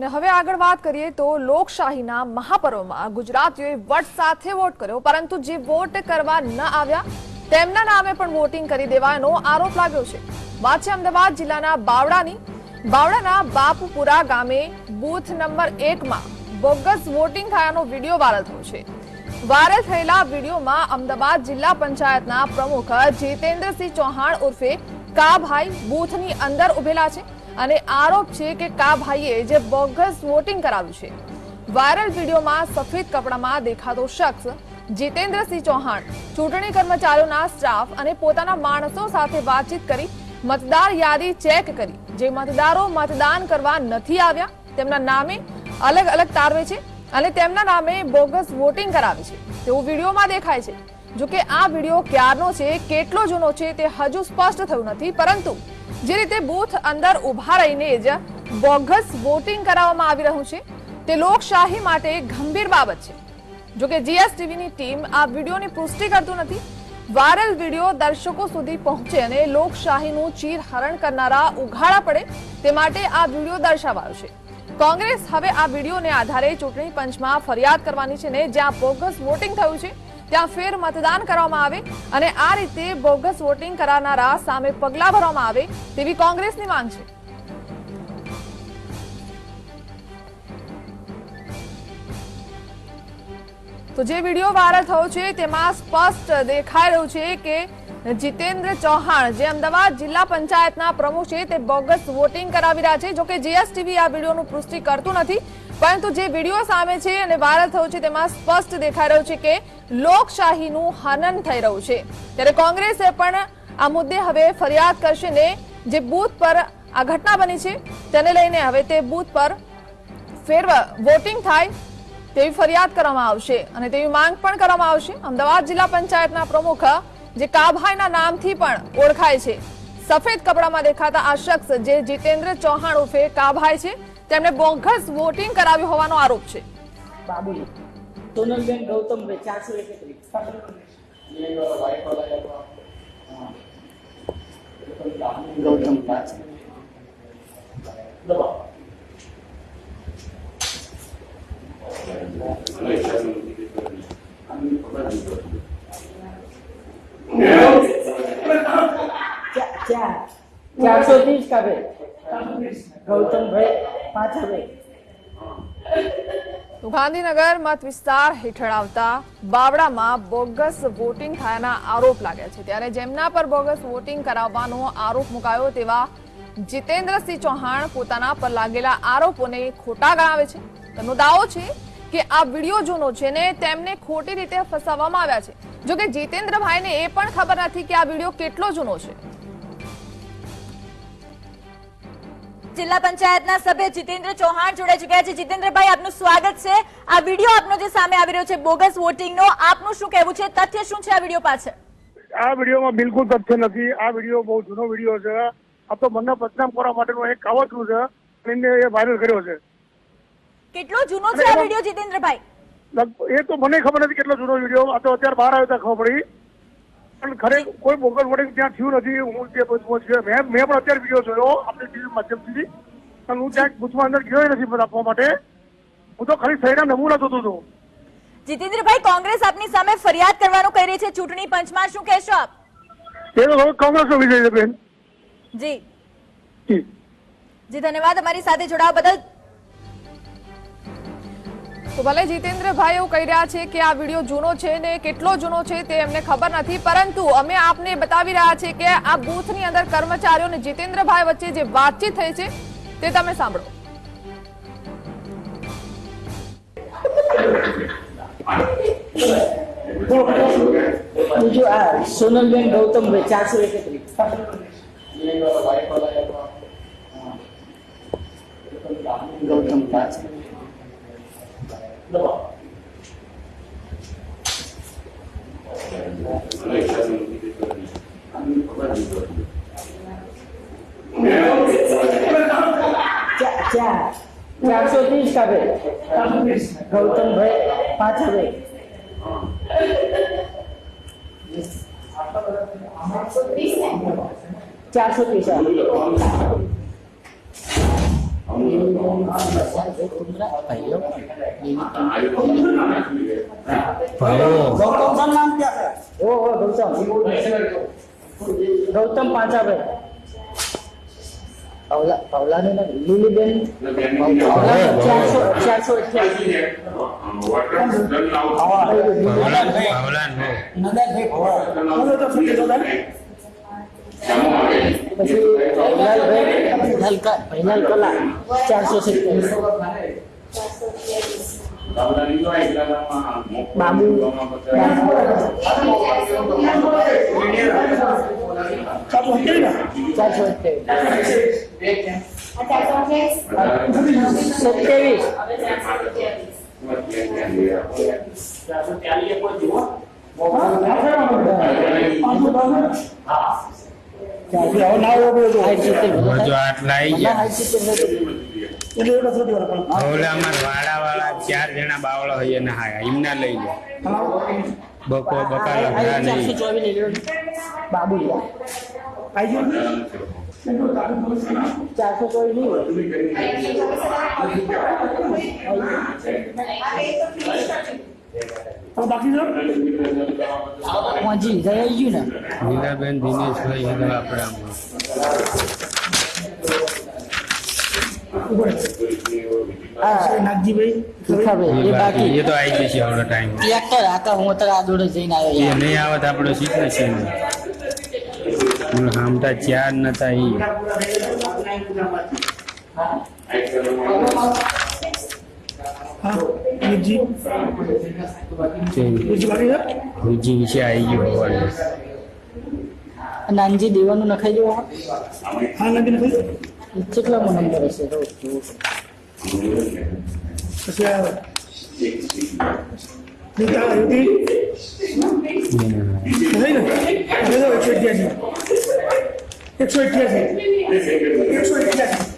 અને હવે આગળ વાત કરીએ તો લોકશાહીના મહાપર્વમાં ગુજરાતીઓએ વટ સાથે વોટ કર્યો, પરંતુ જે વોટ કરવા ન આવ્યા, તેમના નામે પણ વોટિંગ કરી દેવાનો આરોપ લાગ્યો છે. વાત છે અમદાવાદ જિલ્લાના બાવડાની. બાવડાના બાપુપુરા ગામે બૂથ નંબર એકમાં બોગસ વોટિંગ થયાનો વીડિયો વાયરલ થયો છે. વાયરલ થયેલા વિડીયોમાં અમદાવાદ જિલ્લા પંચાયતના પ્રમુખ જીતેન્દ્રસિંહ ચૌહાણ ઉર્ફે કાભાઈ બૂથની અંદર ઉભેલા છે. અને આરોપ છે કે કા ભાઈએ જે બોગસ વોટિંગ કરાવ્યું છે, વાયરલ વિડીયોમાં સફેદ કપડામાં દેખાતો શખ્સ જીતેન્દ્રસિંહ ચૌહાણ, ચૂંટણી કર્મચારીઓના સ્ટાફ અને પોતાના માણસો સાથે વાતચીત કરી મતદાર યાદી ચેક કરી. જે મતદારો મતદાન કરવા નથી આવ્યા, તેમના નામે અલગ અલગ તારવે છે અને તેમના નામે બોગસ વોટિંગ કરાવે છે. તેવું વિડીયોમાં દેખાય છે જો કે આ વીડિયો ક્યારનો છે, કેટલો જૂનો છે તે હજુ સ્પષ્ટ થયું નથી, પરંતુ જે રીતે બૂથ અંદર ઊભા રહીને જ બોગસ વોટિંગ કરાવવામાં આવી રહ્યું છે, તે લોકશાહી માટે ગંભીર બાબત છે. જો કે જીએસટીવીની ટીમ આ વિડીયોની પુષ્ટિ કરતું નથી. વાયરલ વીડિયો દર્શકો સુધી પહોંચે અને લોકશાહીનું ચીર હરણ કરનારા ઉઘાડા પડે તે માટે આ વીડિયો દર્શાવાયો છે. કોંગ્રેસ હવે આ વિડીયોને આધારે ચૂંટણી પંચમાં ફરિયાદ કરવાની છે ને જ્યાં બોગસ વોટિંગ થયું છે ત્યાં ફેર મતદાન કરવામાં આવે અને આ રીતે બોગસ વોટિંગ કરાવનારા સામે પગલાં ભરવામાં આવે તેવી કોંગ્રેસની માંગ છે. તો જે વીડિયો વાયરલ થયો છે તેમાં સ્પષ્ટ દેખાઈ રહ્યું છે કે જીતેન્દ્ર ચૌહાણ જે અમદાવાદ જિલ્લા પંચાયતના પ્રમુખ છે તે બોગસ વોટિંગ કરાવી રહ્યા છે. જોકે જીએસટીવી આ વિડીયોનું પુષ્ટિ કરતું નથી. પરંતુ જે વીડિયો સામે છે અને વાયરલ થયો છે, તેમાં સ્પષ્ટ દેખાઈ રહ્યું છે કે લોકશાહીનું હનન થઈ રહ્યું છે. ત્યારે કોંગ્રેસે પણ આ મુદ્દે હવે ફરિયાદ કરશે ને જે બૂથ પર આ ઘટના બની છે, તેને લઈને હવે તે બૂથ પર ફેરવા વોટિંગ થાય તેવી ફરિયાદ કરવામાં આવશે અને તેવી માંગ પણ કરવામાં આવશે. અમદાવાદ જિલ્લા પંચાયતના પ્રમુખ જે કાભાઈના નામથી પણ ઓળખાય છે. સફેદ કપડામાં દેખાતા આ શખ્સ જે જીતેન્દ્ર ચૌહાણ ઉર્ફે કાભાઈ છે તેમણે બોગસ વોટિંગ કરાવ્યું હોવાનો આરોપ છે. બાબુલી. સોનલબેન ગૌતમભાઈ ચારસો એકત્રીસ. ગૌતમ ચાર ચાર. ચારસો ત્રીસ કાપે ગૌતમભાઈ પાછળ તો ગાંધીનગર મત વિસ્તાર હેઠળ આવતા બાવડામાં બોગસ વોટિંગ થયાના આરોપ લાગ્યા છે. ત્યારે જેમના પર બોગસ વોટિંગ કરાવવાનો આરોપ મુકાયો તેવા જીતેન્દ્રસિંહ ચૌહાણ પોતાના પર લાગેલા આરોપોને ખોટા ગણાવે છે. તેમનો દાવો છે કે આ વીડિયો જૂનો છે ને તેમને ખોટી રીતે ફસાવવામાં આવ્યા છે. જોકે જીતેન્દ્રભાઈને એ પણ ખબર નથી કે આ વીડિયો કેટલો જૂનો છે. જિલ્લા પંચાયતના સભ્ય જીતેન્દ્ર ચૌહાણ જોડાઈ ચુક્યા છે. જીતેન્દ્રભાઈ આપનું સ્વાગત છે. આ વીડિયો આપનો જે સામે આવી રહ્યો છે બોગસ વોટિંગનો આપનું શું કહેવું છે? તથ્ય શું છે આ વીડિયો પાછળ? આ વિડીયોમાં બિલકુલ તથ્ય નથી. આ વીડિયો બહુ જૂનો વીડિયો છે. આ તો મને બદનામ કરવા માટેનું એક કાવતરું છે. અને એને એ વાયરલ કર્યો છે. કેટલો જૂનો છે આ વીડિયો જીતેન્દ્રભાઈ? એ તો મને ખબર નથી કેટલો જૂનો વીડિયો. આ તો અત્યારે બહાર આવ્યો ત્યાં ખબર પડી. પણ ખરેખર કોઈ બોગસ વોટિંગ ત્યાં થયું નથી હું જે બૂથમાં છે મેં મેં પણ અત્યારે વીડિયો જોયો આપણી ટીવી માધ્યમથી. પણ હું ત્યાં બુથમાં અંદર ગયો નથી આપવા માટે. હું તો ખાલી સહીના નમૂના જોતો હતો. જીતેન્દ્રભાઈ કોંગ્રેસ આપની સામે ફરિયાદ કરવાનું કહી રહી છે ચૂંટણી પંચમાં. શું કહેશો આપ? એ તો હવે કોંગ્રેસનો વિજય છે બેન. જી. જી. જી ધન્યવાદ. અમારી સાથે જોડાવા બદલ તો ભલે જીતેન્દ્રભાઈ એવું કહી રહ્યા છે કે આ વીડિયો જૂનો છે ને કેટલો જૂનો છે તે એમને ખબર નથી પરંતુ અમે આપને બતાવી રહ્યા છે કે આ બૂથની અંદર કર્મચારીઓ અને જીતેન્દ્રભાઈ વચ્ચે જે વાતચીત થઈ છે તે તમે સાંભળો. ગૌતમ આ સોનલબેન ગૌતમભાઈ ચારસો એકત્રીસ ગૌતમ પાછળ ચાર ચાર ચારસો ત્રીસ કાબે ગૌતમભાઈ પાછળ ચારસો ત્રીસ गौतम नाम क्या है ओ ओ गौतम गौतम पांचा भाई Paula, Paula ने ना लिली बेन Paula चार सौ चार सौ अट्ठासी Paula Paula नंदा भाई Paula तो फिर तो ना બધા જો આટલા આવી બધા ગયા સાઠ સિત્તેર નથી. ઓલામાં વાળા વાળા ચાર જણા બાવળો હોય એને હા એમના લઈ લો બકો બકા લગડા નહીં. બાબુ ચારસો ચોવીસ નહીં હોય. પહોંચી જાય આવી ગયું ને લીલાબેન દિનેશભાઈ હતા આપણા આમાં. હા ભીખાભાઈ એ એ બાકી બાકી એ તો આવી જશે આવડો ટાઈમ ટ્રેક્ટર આકા હું અત્યારે આ જોડે જઈને આવ્યો એ યાર. નહીં આવત આપણો શીખ છે હામતા ચાર નતા ઈ હુજી વિશે આવી ગયું? હોવાનું નાનજી દેવાનું નખાઈ દેવો કેટલામો નંબર હશે રોજ જોવું. એકસો અઠ્યાસી. એકસો અઠ્યાસી.